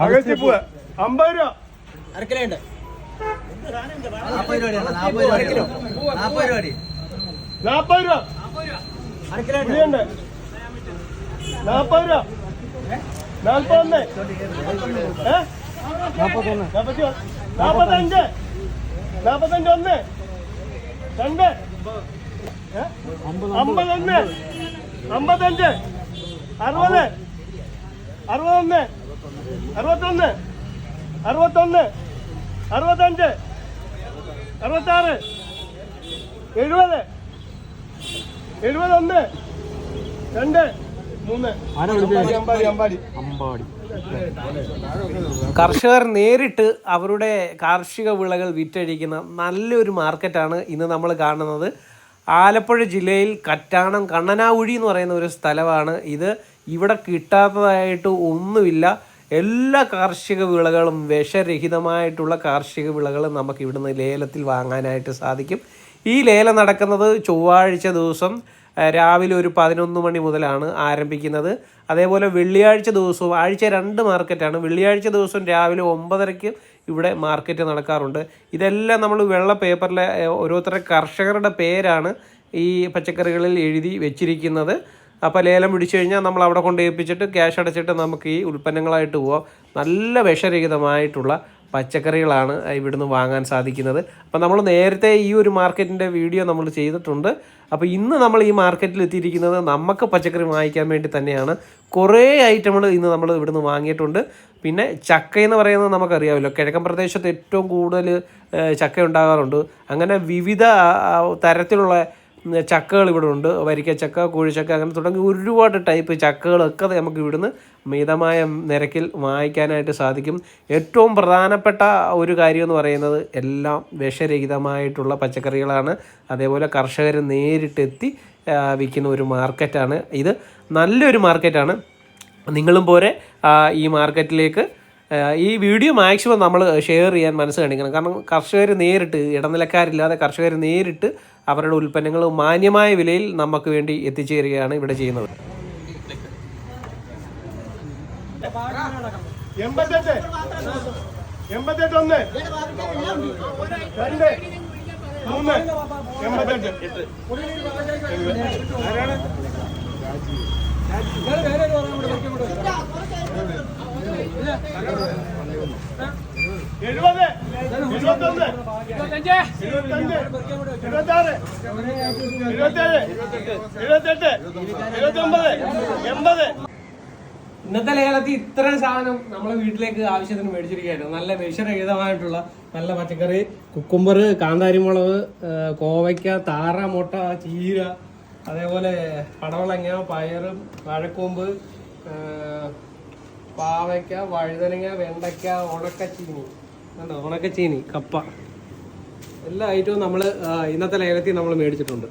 അകത്തിപ്പൂവ് അമ്പത് രൂപ. അരക്കിലുണ്ട് രൂപ രൂപ കിലോ നാൽപ്പത് രൂപ നാപ്പത് രൂപ. അരക്കിലുണ്ട് പുളിയുണ്ട്. നാപ്പത് രൂപ. നാൽപ്പത്തൊന്ന് ഏ? നാപ്പത്തൊന്ന്. നാപ്പത്തി ഒന്ന്. നാപ്പത്തഞ്ച്. നാപ്പത്തഞ്ച് ഒന്ന്. രണ്ട്. ഏ? അമ്പതൊന്ന്. അമ്പത്തഞ്ച്. അറുപത്. അറുപതൊന്ന്. അറുപത്തൊന്ന് അറുപത്തൊന്ന് അറുപത്തഞ്ച് അറുപത്താറ് എഴുപത് എഴുപതൊന്ന് രണ്ട് മൂന്ന്. അമ്പാടി അമ്പാടി. അമ്പാടി. കർഷകർ നേരിട്ട് അവരുടെ കാർഷിക വിളകൾ വിറ്റഴിക്കുന്ന നല്ലൊരു മാർക്കറ്റാണ് ഇന്ന് നമ്മൾ കാണുന്നത്. ആലപ്പുഴ ജില്ലയിൽ കറ്റാണം കണ്ണനാവുഴി എന്ന് പറയുന്ന ഒരു സ്ഥലമാണ് ഇത്. ഇവിടെ കിട്ടാത്തതായിട്ട് ഒന്നുമില്ല. എല്ലാ കാർഷിക വിളകളും വിഷരഹിതമായിട്ടുള്ള കാർഷിക വിളകളും നമുക്ക് ഇവിടുന്ന് ലേലത്തിൽ വാങ്ങാനായിട്ട് സാധിക്കും. ഈ ലേലം നടക്കുന്നത് ചൊവ്വാഴ്ച ദിവസം രാവിലെ ഒരു പതിനൊന്ന് മണി മുതലാണ് ആരംഭിക്കുന്നത്. അതേപോലെ വെള്ളിയാഴ്ച ദിവസവും ആഴ്ച രണ്ട് മാർക്കറ്റാണ്. വെള്ളിയാഴ്ച ദിവസം രാവിലെ ഒമ്പതരയ്ക്ക് ഇവിടെ മാർക്കറ്റ് നടക്കാറുണ്ട്. ഇതെല്ലാം നമ്മൾ വെള്ള പേപ്പറിലെ ഓരോരുത്തരുടെ കർഷകരുടെ പേരാണ് ഈ പച്ചക്കറികളിൽ എഴുതി വെച്ചിരിക്കുന്നത്. അപ്പോൾ ലേലം പിടിച്ചു കഴിഞ്ഞാൽ നമ്മൾ അവിടെ കൊണ്ട് ഏൽപ്പിച്ചിട്ട് ക്യാഷ് അടച്ചിട്ട് നമുക്ക് ഈ ഉൽപ്പന്നങ്ങളായിട്ട് പോവാം. നല്ല വിഷരഹിതമായിട്ടുള്ള പച്ചക്കറികളാണ് ഇവിടുന്ന് വാങ്ങാൻ സാധിക്കുന്നത്. അപ്പോൾ നമ്മൾ നേരത്തെ ഈ ഒരു മാർക്കറ്റിന്റെ വീഡിയോ നമ്മൾ ചെയ്തിട്ടുണ്ട്. അപ്പോൾ ഇന്ന് നമ്മൾ ഈ മാർക്കറ്റിൽ എത്തിയിരിക്കുന്നത് നമുക്ക് പച്ചക്കറി വാങ്ങിക്കാൻ വേണ്ടി തന്നെയാണ്. കുറേ ഐറ്റങ്ങൾ ഇന്ന് നമ്മൾ ഇവിടുന്ന് വാങ്ങിയിട്ടുണ്ട്. പിന്നെ ചക്ക എന്ന് പറയുന്നത് നമുക്കറിയാമല്ലോ. കിഴക്കൻ പ്രദേശത്ത് ഏറ്റവും കൂടുതൽ ചക്ക ഉണ്ടാകാറുണ്ട്. അങ്ങനെ വിവിധ തരത്തിലുള്ള ചക്കകൾ ഇവിടെ ഉണ്ട്. വരിക്കച്ചക്ക കോഴിച്ചക്ക അങ്ങനെ തുടങ്ങി ഒരുപാട് ടൈപ്പ് ചക്കകളൊക്കെ നമുക്ക് ഇവിടുന്ന് മിതമായ നിരക്കിൽ വാങ്ങിക്കാനായിട്ട് സാധിക്കും. ഏറ്റവും പ്രധാനപ്പെട്ട ഒരു കാര്യം എന്ന് പറയുന്നത് എല്ലാം വിഷരഹിതമായിട്ടുള്ള പച്ചക്കറികളാണ്. അതേപോലെ കർഷകർ നേരിട്ടെത്തി വിൽക്കുന്ന ഒരു മാർക്കറ്റാണ് ഇത് നല്ലൊരു മാർക്കറ്റാണ് നിങ്ങളും പോരെ ഈ മാർക്കറ്റിലേക്ക് ഈ വീഡിയോ മാക്സിമം നമ്മൾ ഷെയർ ചെയ്യാൻ മനസ്സ് കാണിക്കണം കാരണം കർഷകർ നേരിട്ട് ഇടനിലക്കാരില്ലാതെ കർഷകർ നേരിട്ട് അവരുടെ ഉൽപ്പന്നങ്ങൾ മാന്യമായ വിലയിൽ നമുക്ക് വേണ്ടി എത്തിച്ചേരുകയാണ് ഇവിടെ ചെയ്യുന്നത് എൺപത്തെട്ട് എൺപത്തെട്ട് ഒന്ന് രണ്ട് മൂന്ന് എൺപത്തെട്ട് ആരാണ് എഴുപത്. എഴുപത്തൊന്ന്. ഇരുപത്തഞ്ച്. ഇരുപത്താറ്. ഇരുപത്തേഴ്. ഇരുപത്തെട്ട്. ഇരുപത്തൊമ്പത്. എൺപത്. ഇന്നത്തെ ലേലത്തിൽ ഇത്രയും സാധനം നമ്മളെ വീട്ടിലേക്ക് ആവശ്യത്തിന് മേടിച്ചിരിക്കുകയായിരുന്നു. നല്ല വിഷരഹിതമായിട്ടുള്ള നല്ല പച്ചക്കറി കുക്കുംബർ കാന്താരിമുളക് കോവയ്ക്ക താറ മുട്ട ചീര അതേപോലെ പടവളങ്ങ പയറും വാഴക്കൂമ്പ് പാവയ്ക്ക വഴുതനങ്ങ വെണ്ടയ്ക്ക ഉണക്കച്ചീനി കണ്ടോ? ഉണക്കച്ചീനി കപ്പ. എല്ലാ ഐറ്റവും നമ്മൾ ഇന്നത്തെ ലേലത്തിൽ നമ്മൾ മേടിച്ചിട്ടുണ്ട്.